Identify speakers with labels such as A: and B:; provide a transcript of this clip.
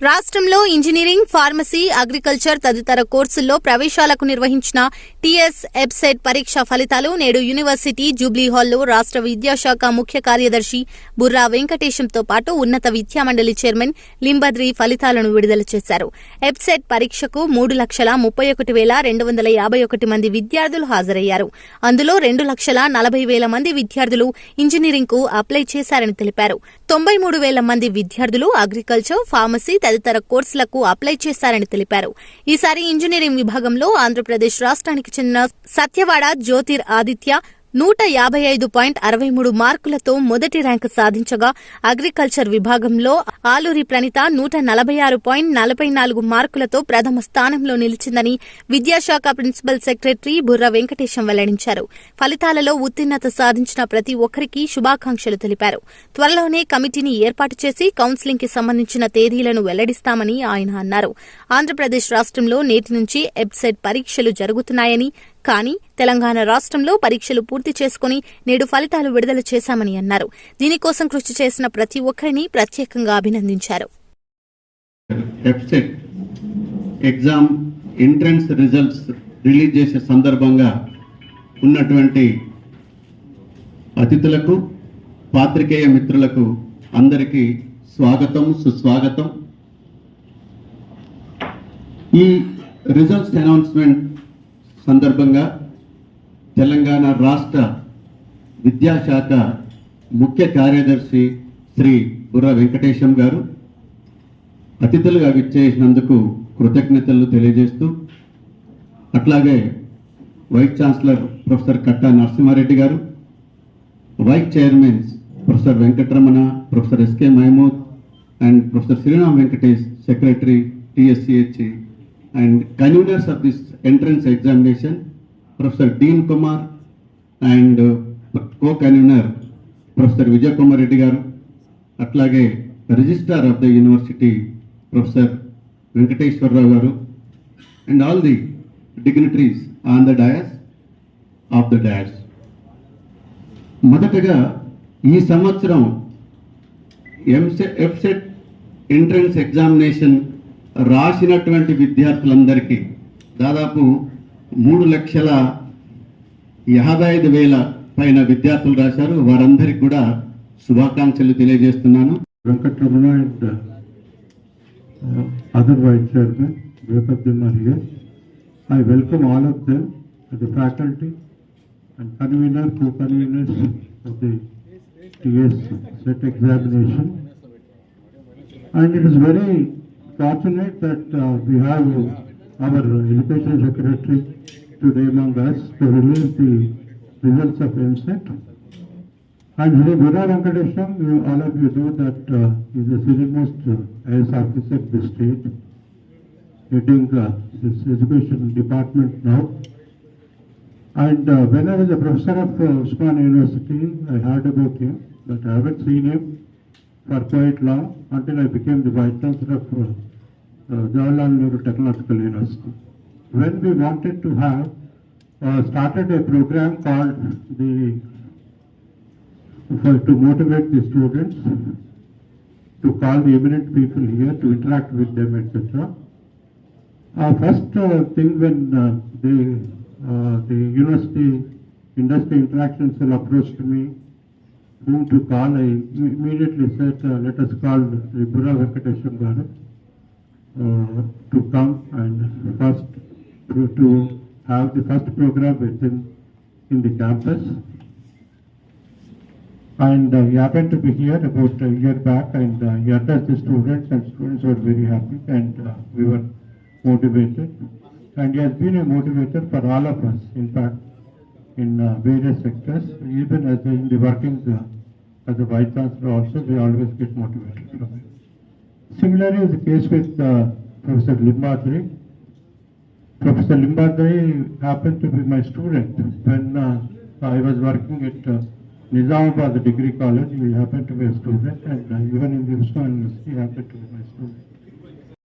A: రాష్ట్రంలో engineering pharmacy agriculture తదితర కోర్సుల్లో ప్రవేశాలకు నిర్వహించిన టీఎస్ ఎబ్సెట్ పరీక్ష ఫలితాలు నేడు యూనివర్సిటీ జూబ్లీ హాల్లో రాష్ట్ర విద్యాశాఖ ముఖ్య కార్యదర్శి బుర్రా వెంకటేశంతో పాటు ఉన్నత విద్యామండలి చైర్మన్ లింబద్రి ఫలితాలను విడుదల చేశారు. ఎబ్సెట్ పరీక్షకు మూడు లక్షల ముప్పై ఒకటి వేల రెండు వందల యాభై ఒకటి మంది విద్యార్థులు హాజరయ్యారు. అందులో రెండు లక్షల నలభై వేల మంది విద్యార్థులు ఇంజనీరింగ్కు అప్లై చేశారని తెలిపారు. తొంభై మూడు వేల మంది విద్యార్థులు అగ్రికల్చర్ ఫార్మసీ తదితర కోర్సులకు అప్లై చేశారని తెలిపారు. ఈసారి ఇంజనీరింగ్ విభాగంలో ఆంధ్రప్రదేశ్ రాష్ట్రానికి చెందిన సత్యవాడ జ్యోతిర్ ఆదిత్య నూట యాభై ఐదు పాయింట్ అరవై మూడు మార్కులతో మొదటి ర్యాంకు సాధించగా అగ్రికల్చర్ విభాగంలో ఆలూరి ప్రణిత నూట నలభై ఆరు పాయింట్ నలభై నాలుగు మార్కులతో ప్రథమ స్థానంలో నిలిచిందని విద్యాశాఖ ప్రిన్సిపల్ సెక్రటరీ బుర్ర వెంకటేశం వెల్లడించారు. ఫలితాలలో ఉత్తీర్ణత సాధించిన ప్రతి ఒక్కరికి శుభాకాంక్షలు తెలిపారు. త్వరలోనే కమిటీని ఏర్పాటు చేసి కౌన్సిలింగ్కి సంబంధించిన తేదీలను వెల్లడిస్తామని ఆయన అన్నారు. ఆంధ్రప్రదేశ్ రాష్ట్రంలో నేటి నుంచి ఎబ్సెట్ పరీక్షలు జరుగుతున్నాయని కానీ తెలంగాణ రాష్ట్రంలో పరీక్షలు పూర్తి చేసుకుని నేడు ఫలితాలు విడుదల చేశామని అన్నారు. దీనికోసం కృషి చేసిన ప్రతి ఒక్కరిని ప్రత్యేకంగా అభినందించారు.
B: ఎగ్జామ్ ఎంట్రన్స్ రిజల్ట్స్ రిలీజ్ చేసే సందర్భంగా ఉన్నటువంటి అతిథులకు పాత్రికేయ మిత్రులకు అందరికీ స్వాగతం సుస్వాగతం. ఈ రిజల్ట్స్ అనౌన్స్మెంట్ సందర్భంగా తెలంగాణ రాష్ట్ర విద్యాశాఖ ముఖ్య కార్యదర్శి శ్రీ బుర్ర వెంకటేశం గారు అతిథులుగా విచ్చేసినందుకు కృతజ్ఞతలు తెలియజేస్తూ అట్లాగే vice chancellor professor Katta Narasimhareddy గారు vice chairmans professor Venkataramana professor S K Mahmood and professor Sriram Venkatesh secretary TSCH and conveners of this entrance examination professor dean Kumar and co convener professor Vijay Kumar Reddy గారు అట్లాగే registrar of the university professor Venkateswararao గారు and all the dignitaries on the dais of the dais మొదటగా ఈ సంవత్సరం EAMCET ఎఫ్సెట్ entrance examination రాసినటువంటి విద్యార్థులందరికీ దాదాపు మూడు లక్షల యాభై ఐదు వేల పైన విద్యార్థులు రాశారు. వారందరికి కూడా శుభాకాంక్షలు తెలియజేస్తున్నాను.
C: Venkataramana and other vice chairman Draupadi మరియు I welcome all of them the faculty and convener co conveners SET examination and it is very fortunate that we have our education secretary today among us to release the results of MSET. And Shri Gura Venkatesham, you, all of you know that uh, he is the senior-most uh, IAS officer of the state, heading uh, this education department now. And uh, when I was a professor of uh, Usman University, I heard about him, but I haven't seen him for quite long until I became the vice chancellor of uh, Jawaharlal Nehru Technological University. When we wanted to have uh, started a program called the for to motivate the students to call the eminent people here to interact with them, etc. Uh, first uh, thing when uh, the uh, the university industry interaction cell approached me, whom to call, I immediately said, uh, let us call the Bura Venkatesham Garu uh, to come and first to, to have the first program with him in the campus. And uh, he happened to be here about a year back and uh, he addressed the students and students were very happy and uh, we were motivated. And he has been a motivator for all of us, in fact, in uh, various sectors, even as in the working uh, as a vice chancellor also, we always get motivated from him. Similarly the case with uh, Professor Limbadri. Professor Limbadri happened to be my student when uh, I was working at uh, Nizamabad Degree College. He happened to be a student and uh, even in the University he happened to be my student.